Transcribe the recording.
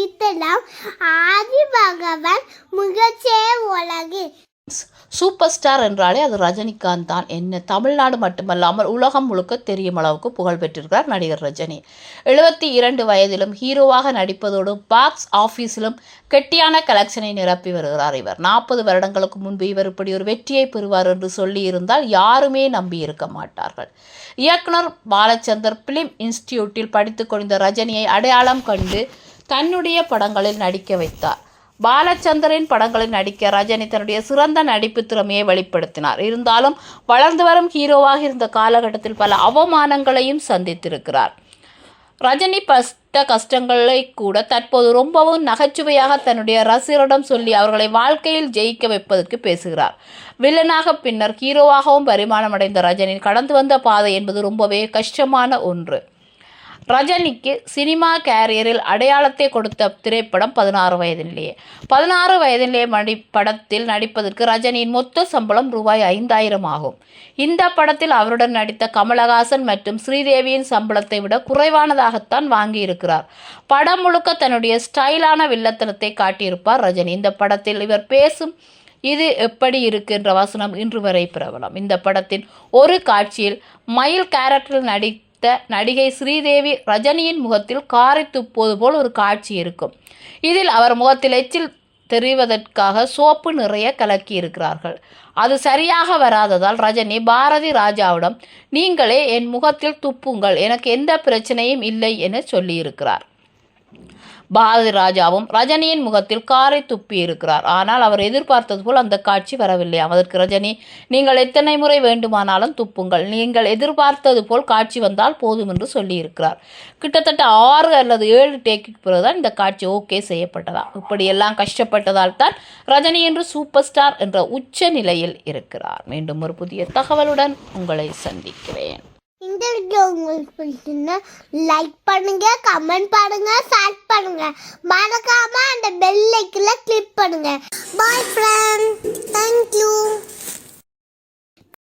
அளித்தலாம் ஆதி பகவான் முகச்சே உலகு super star என்றாலே அது ரஜினிகாந்த் தான். என்ன தமிழ்நாடு மட்டுமல்லாமல் உலகம் முழுக்க தெரியும் அளவுக்கு புகழ் பெற்றிருக்கிறார் நடிகர் ரஜினி. எழுபத்தி இரண்டு வயதிலும் ஹீரோவாக நடிப்பதோடு பாக்ஸ் ஆஃபீஸிலும் கெட்டியான கலெக்ஷனை நிரப்பி வருகிறார் இவர். நாற்பது வருடங்களுக்கு முன்பு இவர் இப்படி ஒரு வெற்றியை பெறுவார் என்று சொல்லியிருந்தால் யாருமே நம்பி இருக்க மாட்டார்கள். இயக்குனர் பாலச்சந்தர் பிலிம் இன்ஸ்டிடியூட்டில் படித்துக் கொண்டிருந்த ரஜினியை அடையாளம் கண்டு தன்னுடைய படங்களில் நடிக்க வைத்தார். பாலச்சந்தரின் படங்களில் நடிக்க ரஜினி தன்னுடைய சிறந்த நடிப்பு திறமையை வெளிப்படுத்தினார். இருந்தாலும் வளர்ந்து வரும் ஹீரோவாக இருந்த காலகட்டத்தில் பல அவமானங்களையும் சந்தித்திருக்கிறார். ரஜினி பட்ட கஷ்டங்களை கூட தற்போது ரொம்பவும் நகைச்சுவையாக தன்னுடைய ரசிகரிடம் சொல்லி அவர்களை வாழ்க்கையில் ஜெயிக்க வைப்பதற்கு பேசுகிறார். வில்லனாக பின்னர் ஹீரோவாகவும் பரிமாணமடைந்த ரஜினி கடந்து வந்த பாதை என்பது ரொம்பவே கஷ்டமான ஒன்று. ரஜினிக்கு சினிமா கேரியரில் அடையாளத்தை கொடுத்த திரைப்படம் பதினாறு வயதிலேயே. பதினாறு வயதிலே மடி படத்தில் நடிப்பதற்கு ரஜினியின் மொத்த சம்பளம் ரூபாய் ஐந்தாயிரம் ஆகும். இந்த படத்தில் அவருடன் நடித்த கமலஹாசன் மற்றும் ஸ்ரீதேவியின் சம்பளத்தை விட குறைவானதாகத்தான் வாங்கியிருக்கிறார். படம் முழுக்க தன்னுடைய ஸ்டைலான வில்லத்தனத்தை காட்டியிருப்பார் ரஜினி. இந்த படத்தில் இவர் பேசும் இது எப்படி இருக்கு? என்ற வசனம் இன்று வரை பிரபலம். இந்த படத்தின் ஒரு காட்சியில் மயில் கேரக்டரில் நடி நடித்த நடிகை ஸ்ரீதேவி ரஜினியின் முகத்தில் காரை துப்புவது போல் ஒரு காட்சி இருக்கும். இதில் அவர் முகத்தில் எச்சில் தெரிவதற்காக சோப்பு நிறைய கலக்கி இருக்கிறார்கள் அது சரியாக வராததால் ரஜினி பாரதி ராஜாவிடம் நீங்களே என் முகத்தில் துப்புங்கள். எனக்கு எந்த பிரச்சனையும் இல்லை என சொல்லியிருக்கிறார். பாரதி ராஜாவும் ரஜினியின் முகத்தில் காரை துப்பி இருக்கிறார். ஆனால் அவர் எதிர்பார்த்தது போல் அந்த காட்சி வரவில்லை. அதற்கு ரஜினி நீங்கள் எத்தனை முறை வேண்டுமானாலும் துப்புங்கள். நீங்கள் எதிர்பார்த்தது போல் காட்சி வந்தால் போதும் என்று சொல்லியிருக்கிறார். கிட்டத்தட்ட ஆறு அல்லது ஏழு டேக்குக்கு பிறகுதான் இந்த காட்சி ஓகே செய்யப்பட்டதா? இப்படியெல்லாம் கஷ்டப்பட்டதால் தான் ரஜினி என்று சூப்பர் ஸ்டார் என்ற உச்ச நிலையில் இருக்கிறார். மீண்டும் ஒரு புதிய தகவலுடன் உங்களை சந்திக்கிறேன். இந்த வீடியோ உங்களுக்கு பிடிச்சிருந்தா லைக் பண்ணுங்க கமெண்ட் பண்ணுங்க ஷேர் பண்ணுங்க. மறக்காம அந்த பெல் ஐக்கில் கிளிக் பண்ணுங்க. பாய் ஃப்ரெண்ட்